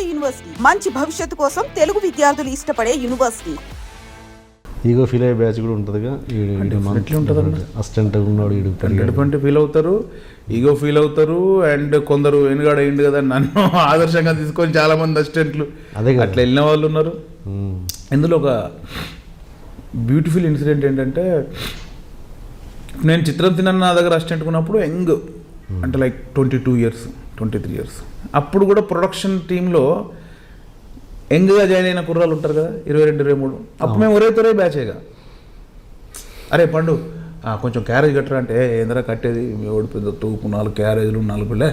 నాడు యూనివర్సిటీ. మంచి భవిష్యత్తు కోసం తెలుగు విద్యార్థులు ఇష్టపడే యూనివర్సిటీ. ఈగో ఫీల్ అయ్యే బ్యాచ్ కూడా ఉంటుందిగా. అసిస్టెంట్ ఉన్నాడు ఎటువంటి ఫీల్ అవుతారు? ఈగో ఫీల్ అవుతారు అండ్ కొందరు వెనుగాడ అయింది కదా నన్ను ఆదర్శంగా తీసుకొని చాలా మంది అసిస్టెంట్లు. అదే. అట్లా వెళ్ళిన వాళ్ళు ఉన్నారు. ఇందులో ఒక బ్యూటిఫుల్ ఇన్సిడెంట్ ఏంటంటే నేను చిత్రం తిన్న నా దగ్గర అసిస్టెంట్ ఉన్నప్పుడు యంగ్ అంటే like twenty two years twenty three years అప్పుడు కూడా ప్రొడక్షన్ టీంలో యంగ్గా జాయిన్ అయిన కుర్రాలు ఉంటారు కదా ఇరవై రెండు ఇరవై మూడు. అప్పుడు మేము ఒరే తొరే బ్యాచేగా అరే పండు ఆ, కొంచెం క్యారేజ్ కట్టరా అంటే "ఏ, ఏందిరా కట్టేది? మీ ఓడి పెద్ద తూపు నాలుగు క్యారేజ్లు నాలుగు పిల్లే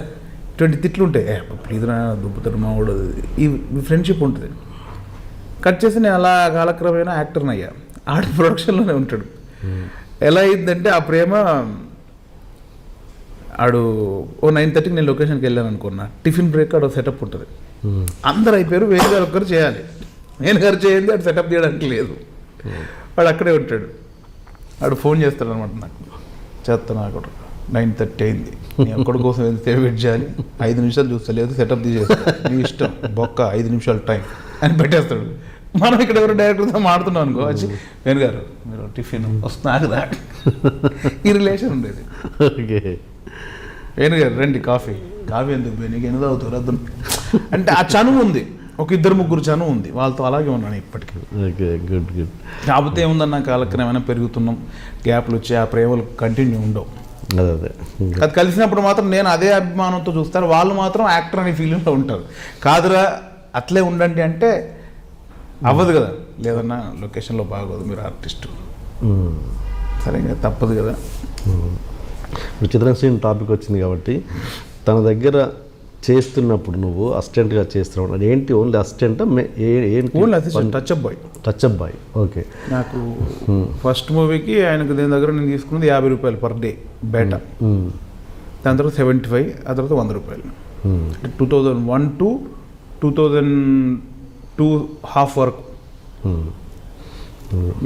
ఇటువంటి తిట్లు ఉంటాయి ప్లీజ్ రా దుబ్బుతాడు మా వాడు ఈ ఫ్రెండ్షిప్ ఉంటుంది. కట్ చేసి నేను అలా కాలక్రమేణా యాక్టర్ని అయ్యా. ఆడ ప్రొడక్షన్లోనే ఉంటాడు. ఎలా అయిందంటే ఆ ప్రేమ ఆడు ఓ నైన్ థర్టీకి నేను లొకేషన్కి వెళ్ళాను అనుకున్నా. టిఫిన్ బ్రేక్ ఆడ సెటప్ ఉంటుంది. అందరు అయిపోయారు వేరే గారు ఒక్కరు చేయాలి. నేను గారు చేయండి అటు సెటప్ చేయడానికి లేదు. వాడు అక్కడే ఉంటాడు. వాడు ఫోన్ చేస్తాడు అనమాట నాకు చేస్తాను నాకు నైన్ థర్టీ అయింది. నీ ఒక్కడి కోసం ఎంత వెయిట్ చేయాలి. ఐదు నిమిషాలు చూస్తా లేదు సెటప్ తీసేస్తా. నీ ఇష్టం. బొక్క ఐదు నిమిషాలు టైం అని పెట్టేస్తాడు. మనం ఇక్కడ ఎవరు డైరెక్టర్తో మాడుతున్నాం అనుకో వచ్చి వేణు గారు మీరు టిఫిన్ వస్తున్నారు ఈ రిలేషన్ ఉండేది. ఓకే. వేణు గారు రండి కాఫీ. కాఫీ ఎందుకు వేణుకి ఎన్ని తాగుతారు వద్దు అంటే ఆ చనువు ఉంది. ఒక ఇద్దరు ముగ్గురు చనువు ఉంది. వాళ్ళతో అలాగే ఉన్నాను ఇప్పటికీ. Okay good good. కాకపోతే ఏముందన్న కాలక్రమేణా పెరుగుతున్నాం. గ్యాప్లు వచ్చి ఆ ప్రేమలు కంటిన్యూ ఉండవు. అదే అదే. కలిసినప్పుడు మాత్రం నేను అదే అభిమానంతో చూస్తాను వాళ్ళు మాత్రం యాక్టర్ అనే ఫీలింగ్లో ఉంటారు. కాదురా అట్లే ఉండండి అంటే అవ్వదు కదా. లేదన్నా లొకేషన్లో బాగోదు. మీరు ఆర్టిస్ట్. సరే ఇంకా తప్పదు కదా. ఇప్పుడు చిత్రశ్రీని టాపిక్ వచ్చింది కాబట్టి తన దగ్గర చేస్తున్నప్పుడు నువ్వు అసిస్టెంట్గా చేస్తున్నావు. అది ఏంటి? Only assistant only assistant touch up boy touch up boy okay నాకు ఫస్ట్ మూవీకి ఆయనకు దీని దగ్గర నేను తీసుకున్నది యాభై రూపాయలు పర్ డే బేట. ఉమ్. దాని తర్వాత సెవెంటీ ఫైవ్ ఆ తర్వాత వంద రూపాయలు. Two thousand one to two thousand two half వరకు.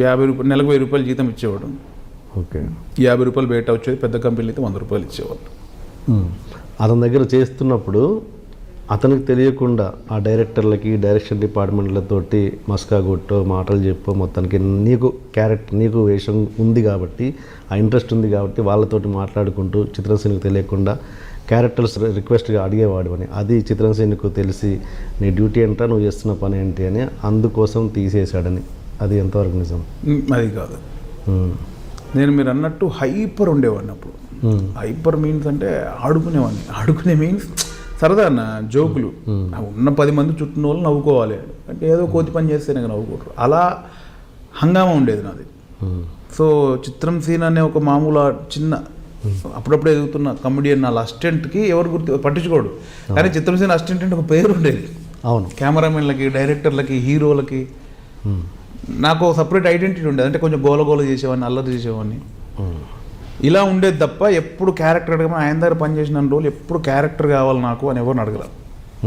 యాభై రూపాయలు నెలకు వెయ్యి రూపాయలు జీతం ఇచ్చేవాడు. ఓకే. యాభై రూపాయలు బయట వచ్చేది పెద్ద కంపెనీలు అయితే వంద రూపాయలు ఇచ్చేవాళ్ళు. అతని దగ్గర చేస్తున్నప్పుడు అతనికి తెలియకుండా ఆ డైరెక్టర్లకి డైరెక్షన్ డిపార్ట్మెంట్లతోటి మస్కా కొట్టో మాటలు చెప్పో మొత్తానికి నీకు క్యారెక్టర్ నీకు వేషం ఉంది కాబట్టి ఆ ఇంట్రెస్ట్ ఉంది కాబట్టి వాళ్ళతోటి మాట్లాడుకుంటూ చిత్రసేనికి తెలియకుండా క్యారెక్టర్స్ రిక్వెస్ట్గా అడిగేవాడు అని అది చిత్రసేనికి తెలిసి నీ డ్యూటీ ఏంటా నువ్వు చేస్తున్న పని ఏంటి? అని అందుకోసం తీసేశాడని. అది ఎంతవరకు నిజం? అది కాదు. నేను మీరు అన్నట్టు హైపర్ ఉండేవాడిని అప్పుడు. హైపర్ మీన్స్ అంటే ఆడుకునేవాడిని. ఆడుకునే మీన్స్ సరదా అన్న జోకులు. ఉన్న పది మంది చుట్టూ వాళ్ళు నవ్వుకోవాలి. అంటే ఏదో కోతి పని చేస్తేనే కదా నవ్వుకోరు. అలా హంగామా ఉండేది నాది. సో చిత్రం సీన్ అనే ఒక మామూలు చిన్న అప్పుడప్పుడు ఎదుగుతున్న కమెడియన్ నా అసిస్టెంట్కి ఎవరు గుర్తు పట్టించుకోడు. కానీ చిత్రం సీన్ అసిస్టెంట్ అంటే ఒక పేరు ఉండేది అవును. కెమెరామెన్లకి డైరెక్టర్లకి హీరోలకి. నాకు సపరేట్ ఐడెంటిటీ ఉండేది. అంటే కొంచెం గోల గోల చేసేవాడిని అల్లరి చేసేవాడిని. ఇలా ఉండేది తప్ప ఎప్పుడు క్యారెక్టర్ అడగమని ఆయన దగ్గర పనిచేసిన రోజులు ఎప్పుడు క్యారెక్టర్ కావాలి నాకు అని ఎవరిని అడగలేదు.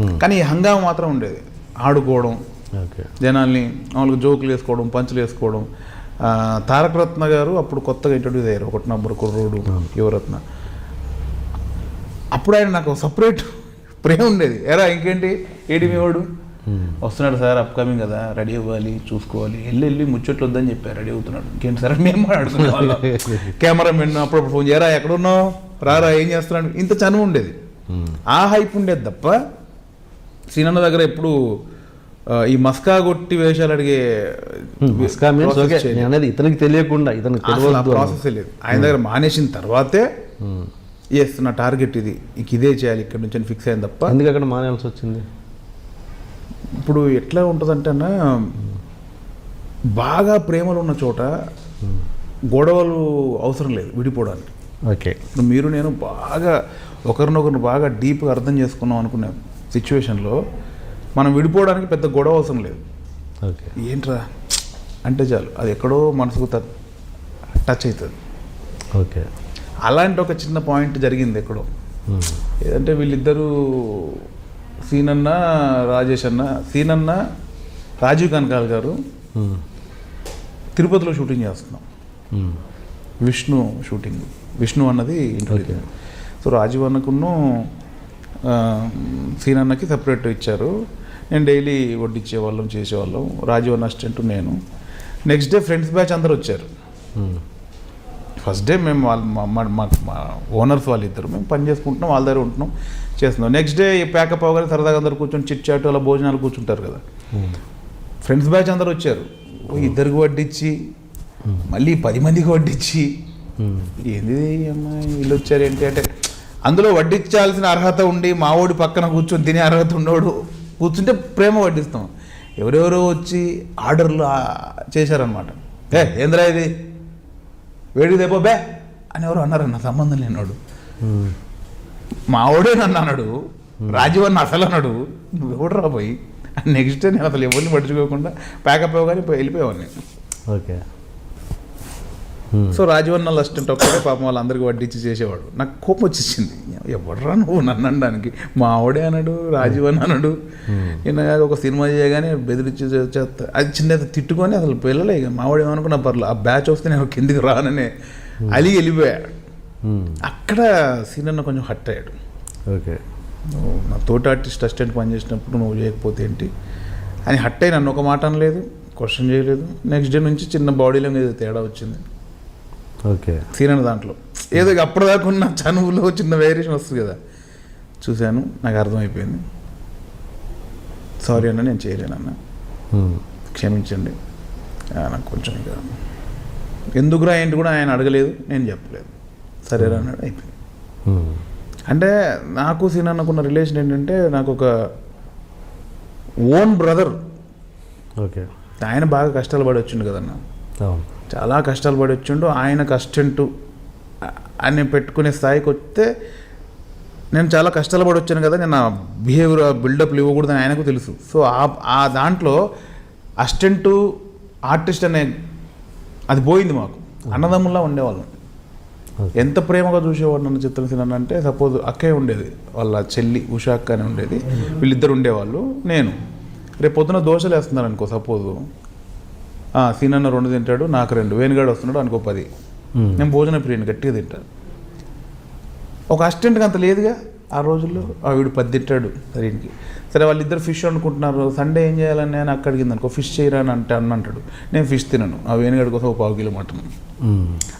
ఉమ్. కానీ ఈ హంగామా మాత్రం ఉండేది. ఆడుకోవడం ఓకే. జనాల్ని మామూలుగా జోకులు వేసుకోవడం పంచులు వేసుకోవడం. తారక రత్న గారు అప్పుడు కొత్తగా ఇంట్రొడ్యూస్ అయ్యారు. ఒకటి నంబర్ కుర్రోడు యువరత్న. అప్పుడు ఆయన నాకు సపరేట్ ప్రేమ ఉండేది. ఎరా ఇంకేంటి? ఏడి మీ వాడు? వస్తున్నాడు సార్ అప్కమింగ్ కదా రెడీ అవ్వాలి చూసుకోవాలి. వెళ్ళి వెళ్ళి ముచ్చట్లు వద్దని చెప్పారు రెడీ అవుతున్నాడు. ఇంకేంటి సార్ మేము మాట్లాడుకునే వాళ్ళం. కెమెరామెన్ అప్పుడప్పుడు ఫోన్ చేయరా ఎక్కడున్నావు? రారా ఏం చేస్తున్నాడు? ఇంత చనువు ఉండేది. ఆ హైప్ ఉండేది తప్ప సీనన్న దగ్గర ఎప్పుడు ఈ మస్కా కొట్టి వేషాలు అడిగే మస్కా అనేది ఇతనికి తెలియకుండా ఇతనికి అని. ప్రాసెస్ లేదు. ఆయన దగ్గర మానేసిన తర్వాతే. ఎస్ నా టార్గెట్ ఇది. ఇక ఇదే చేయాలి ఇక్కడ నుంచి ఫిక్స్ అయింది తప్ప ఎందుకు అక్కడ మానేయాల్సి వచ్చింది? ఇప్పుడు ఎట్లా ఉంటుందంటే అన్న బాగా ప్రేమలు ఉన్న చోట గొడవలు అవసరం లేదు విడిపోవడానికి. ఓకే. ఇప్పుడు మీరు నేను బాగా ఒకరినొకరిని బాగా డీప్గా అర్థం చేసుకున్నాం అనుకునే సిచ్యువేషన్లో మనం విడిపోవడానికి పెద్ద గొడవ అవసరం లేదు. ఓకే. ఏంట్రా? అంటే చాలు అది ఎక్కడో మనసుకు టచ్ అవుతుంది ఓకే. అలాంటి ఒక చిన్న పాయింట్ జరిగింది ఎక్కడో. ఏదంటే వీళ్ళిద్దరూ సీనన్న రాజేష్ అన్న సీనన్న రాజీవ్ కనకాల్ గారు ఉమ్. తిరుపతిలో షూటింగ్ చేస్తున్నాం. ఉమ్. విష్ణు షూటింగ్. విష్ణు అన్నది ఇంటర్వ్యూ సో రాజీవ్ అన్నకును ఆ, సీన్ అన్నకి సపరేట్ ఇచ్చారు. నేను డైలీ వడ్డించేవాళ్ళం చేసేవాళ్ళం. రాజీవన్ అసిస్టెంట్ నేను. నెక్స్ట్ డే ఫ్రెండ్స్ బ్యాచ్ అందరు వచ్చారు. ఫస్ట్ డే మేము వాళ్ళ మా- మా ఓనర్స్ వాళ్ళు ఇద్దరు మేము పని చేసుకుంటున్నాం వాళ్ళ దగ్గర ఉంటున్నాం చేస్తున్నాం. నెక్స్ట్ డే ప్యాకప్ అవ్వగానే సరదాగా అందరు కూర్చొని చిట్ చాట్ అలా భోజనాలు కూర్చుంటారు కదా. ఫ్రెండ్స్ బ్యాచ్ అందరు వచ్చారు. ఇద్దరికి వడ్డించి మళ్ళీ పది మందికి వడ్డించి ఉమ్. ఏంది అమ్మాయి? వీళ్ళు వచ్చారు ఏంటి అంటే అందులో వడ్డించాల్సిన అర్హత ఉండి మావోడి పక్కన కూర్చొని తినే అర్హత ఉన్నోడు కూర్చుంటే ప్రేమ వడ్డిస్తాం. ఎవరెవరో వచ్చి ఆర్డర్లు చేశారనమాట ఏ ఏంద్రా ఇది? వేడికి తెపో బే అని ఎవరు అన్నారన్న సంబంధం లేనివాడు ఉమ్. మావోడే నన్ను అన్నాడు రాజీవ్ అన్న అసలు అన్నాడు నువ్వు ఎవడు రాబోయి నెక్స్ట్ డే నేను అసలు ఎవరిని పట్టించుకోకుండా ప్యాకప్ అవ్వగానే పోయి వెళ్ళిపోయేవాడిని ఓకే. సో రాజవన్న అసిస్టెంట్ ఒక్కడే పాపం వాళ్ళందరికీ వడ్డించి చేసేవాడు. నాకు కోపం వచ్చేసింది. ఎవడరా నువ్వు నన్ను అనడానికి? మా ఆవిడే అన్నాడు రాజీవన్ అన్నాడు ఈయన ఒక సినిమా చేయగానే బెదిరించి చేస్తా అది చిన్న తిట్టుకొని అసలు పిల్లలే ఇక. మావాడు ఏమనుకున్నా పర్లేదు ఆ బ్యాచ్ వస్తే నేను కిందికి రాననే అలిగి వెళ్ళిపోయాడు ఉమ్. అక్కడ సీనన్న కొంచెం హట్ అయ్యాడు. ఓకే. నా తోటి ఆర్టిస్ట్ అసిస్టెంట్ పనిచేసినప్పుడు నువ్వు చేయకపోతే ఏంటి? అని హట్ అయి నన్ను ఒక మాట అనలేదు క్వశ్చన్ చేయలేదు. నెక్స్ట్ డే నుంచి చిన్న బాడీలో ఏదో తేడా వచ్చింది. ఓకే. సీనన్న దాంట్లో. ఏదో అప్పటిదాకా ఉన్న చనువులో చిన్న వేరియేషన్ వస్తుంది కదా. చూశాను నాకు అర్థమైపోయింది. సారీ అన్న నేను చేయలేను అన్న. క్షమించండి. నాకు కొంచెం ఇక ఎందుకురా ఏంటి కూడా ఆయన అడగలేదు నేను చెప్పలేదు. సరేరా అన్నాడు అయిపోయింది. అంటే నాకు సీనన్నకున్న రిలేషన్ ఏంటంటే నాకు ఒక ఓన్ బ్రదర్. ఓకే. ఆయన బాగా కష్టాలు పడి వచ్చిండు కదన్న. చాలా కష్టాలు పడి వచ్చిండు ఆయన కష్టంటు అని పెట్టుకునే స్థాయికి వస్తే నేను చాలా కష్టాలు పడి వచ్చాను కదా నేను నా బిహేవియర్ బిల్డప్లు ఇవ్వకూడదని ఆయనకు తెలుసు. సో ఆ ఆ దాంట్లో అసిస్టెంటు ఆర్టిస్ట్ అనే అది పోయింది మాకు. అన్నదమ్ముల్లా ఉండేవాళ్ళం. ఎంత ప్రేమగా చూసేవాడు నన్ను చిత్రసీన అంటే సపోజ్ అక్కయ్య ఉండేది వాళ్ళ చెల్లి ఉషా అక్క అని ఉండేది వీళ్ళిద్దరు ఉండేవాళ్ళు నేను. రేపు పొద్దున దోశలు వేస్తున్నారు అనుకో సపోజు సీనన్న రెండు తింటాడు నాకు రెండు. వేణుగాడు వస్తున్నాడు అనుకో పది. నేను భోజన ప్రియుని గట్టిగా తింటాను ఒక అసిస్టెంట్కి అంత లేదుగా ఆ రోజుల్లో? ఆ వీడు పది తింటాడు సరేనికి. సరే వాళ్ళిద్దరు ఫిష్ వండుకుంటున్నారు. సండే ఏం చేయాలని నేను అక్కడ అడిగింది అనుకో ఫిష్ చేయరా అని అంటే అన్న అంటాడు. నేను ఫిష్ తినను. ఆ వేణుగాడి కోసం ఒక పావు కిలో మటన్.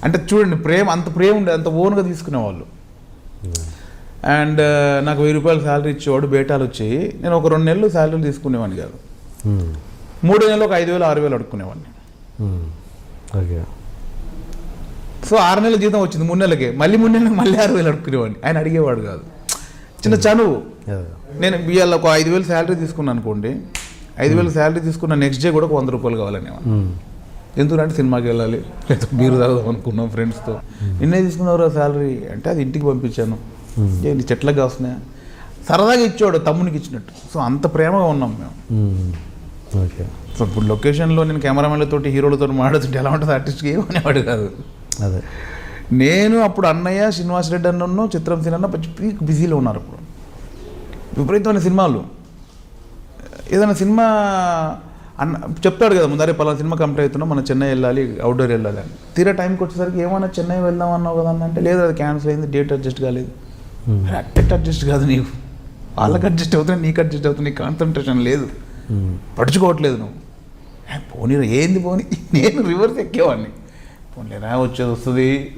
అంటే చూడండి ప్రేమ అంత ప్రేమ ఉండేది అంత ఓన్గా తీసుకునేవాళ్ళు అండ్ నాకు వెయ్యి రూపాయలు శాలరీ ఇచ్చేవాడు బేటాలు వచ్చాయి. నేను ఒక రెండు నెలలు శాలరీ తీసుకునేవాడిని కాదు. మూడు నెలలు ఒక ఐదు వేలు ఆరు వేలు అడుక్కునేవాడిని. ఓకే సో ఆరు నెలల జీతం వచ్చింది మూడు నెలలకే. మళ్ళీ మూడు నెలలకు మళ్ళీ ఆరు వేలు అడుక్కునేవాడిని. ఆయన అడిగేవాడు కాదు. చిన్న చనువు. అదే. నేను ఇవాళ ఒక ఐదు వేలు శాలరీ తీసుకున్నాను అనుకోండి ఐదు వేలు శాలరీ తీసుకున్న నెక్స్ట్ డే కూడా ఒక వంద రూపాయలు కావాలనేవాడిని. ఉమ్. ఎందుకంటే సినిమాకి వెళ్ళాలి. లేదా బీరు తాగుదాం అనుకున్నాం ఫ్రెండ్స్తో. నిన్నే తీసుకున్నావు శాలరీ? అంటే అది ఇంటికి పంపించాను. ఏంటి చెట్లకు కాస్తున్నాయా? సరదాగా ఇచ్చాడు తమ్మునికి ఇచ్చినట్టు. సో అంత ప్రేమగా ఉన్నాం మేము. ఓకే. సో ఇప్పుడు లొకేషన్లో నేను కెమెరామెన్లతోటి హీరోలతో మాట్లాడుతుంటే ఎలా ఉంటుంది ఆర్టిస్ట్కి ఏమనేవాడు కాదు. అదే. నేను అప్పుడు అన్నయ్య శ్రీనివాస్ రెడ్డి అన్న చిత్రం సినిమా పచ్చి పీక్ బిజీలో ఉన్నారు అప్పుడు. విపరీతమైన సినిమాలు. ఏదైనా సినిమా అన్న చెప్తాడు కదా ముందరే పలానా సినిమా కంప్లీట్ అవుతున్నా మనం చెన్నై వెళ్ళాలి అవుట్డోర్ వెళ్ళాలి అని. తీరా టైంకి వచ్చేసరికి ఏమన్నా చెన్నై వెళ్దాం అన్నావు కదా అంటే లేదు అది క్యాన్సిల్ అయింది డేట్ అడ్జస్ట్ కాలేదు. అట్టెట్ అడ్జస్ట్ కాదు నీకు. వాళ్ళకి అడ్జస్ట్ అవుతున్నా నీకు అడ్జస్ట్ అవుతుంది నీకు కాన్సన్ట్రేషన్ లేదు. పడుచుకోవట్లేదు నువ్వు. ఏ, పోనీ ఏంది పోనీ? నేను రివర్స్ ఎక్కేవాడిని. పోనీరా వచ్చేది వస్తుంది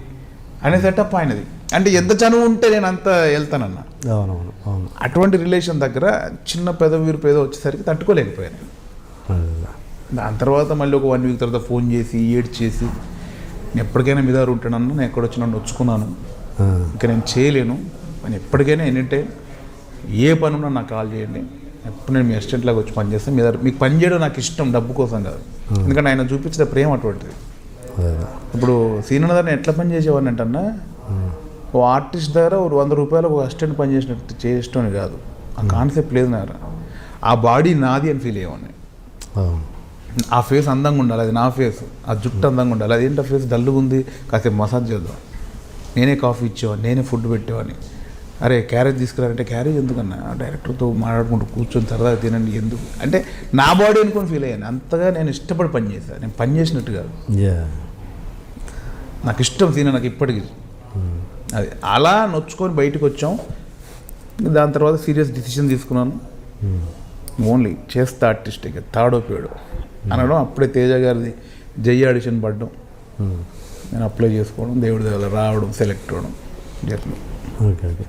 అనే సెటప్ ఆయనది. అంటే ఎంత చనువు ఉంటే నేను అంత వెళ్తానన్నా. అవునవును అవును. అటువంటి రిలేషన్ దగ్గర చిన్న పెద వీరు పేద వచ్చేసరికి తట్టుకోలేకపోయాను. దాని తర్వాత మళ్ళీ ఒక వన్ వీక్ తర్వాత ఫోన్ చేసి ఏడ్ చేసి నేను ఎప్పటికైనా మీద ఉంటానన్నా నేను ఎక్కడ వచ్చి నన్ను వచ్చుకున్నాను ఆ. ఇంకా నేను చేయలేను. నేను ఎప్పటికైనా ఎనీ టైం ఏ పని ఉన్నా నాకు కాల్ చేయండి. ఎప్పుడు నేను మీ అసిస్టెంట్ లాగా వచ్చి పని చేస్తాను. మీ దగ్గర మీకు పని చేయడం నాకు ఇష్టం డబ్బు కోసం కాదు. ఎందుకంటే ఆయన చూపించిన ప్రేమ అటువంటిది. ఇప్పుడు సీనియర్ దగ్గర ఎట్లా పని చేసేవాడిని అంటన్నా ఓ ఆర్టిస్ట్ దగ్గర ఒక వంద రూపాయలు ఒక అసిస్టెంట్ పని చేసినట్టు చేసేటం కాదు. ఆ కాన్సెప్ట్ లేదు నా. ఆ బాడీ నాది అని ఫీల్ అయ్యేవాడిని. ఆ ఫేస్ అందంగా ఉండాలి అది నా ఫేస్ ఆ జుట్టు అందంగా ఉండాలి. అదేంటి ఆ ఫేస్ డల్గా ఉంది. కాసేపు మసాజ్ చేద్దాం. నేనే కాఫీ ఇచ్చేవాడిని నేనే ఫుడ్ పెట్టేవాడిని. అరే క్యారేజ్ తీసుకురారంటే క్యారేజ్ ఎందుకన్నా? డైరెక్టర్తో మాట్లాడుకుంటూ కూర్చొని సరదాగా తినండి ఎందుకు? అంటే నా బాడీ అనుకుని ఫీల్ అయ్యాను. అంతగా నేను ఇష్టపడి పని చేశాను నేను పని చేసినట్టు కాదు. నాకు ఇష్టం సీన నాకు ఇప్పటికి. అది అలా నొచ్చుకొని బయటకు వచ్చాం. దాని తర్వాత సీరియస్ డిసిషన్ తీసుకున్నాను. ఓన్లీ చేస్తా ఆర్టిస్ట్గా తాడో పేడో. అనడం అప్పుడే తేజ గారిది జై ఆడిషన్ పడ్డం. నేను అప్లై చేసుకోవడం దేవుడి దగ్గర రావడం సెలెక్ట్ అవ్వడం. జరిగింది ఓకే ఓకే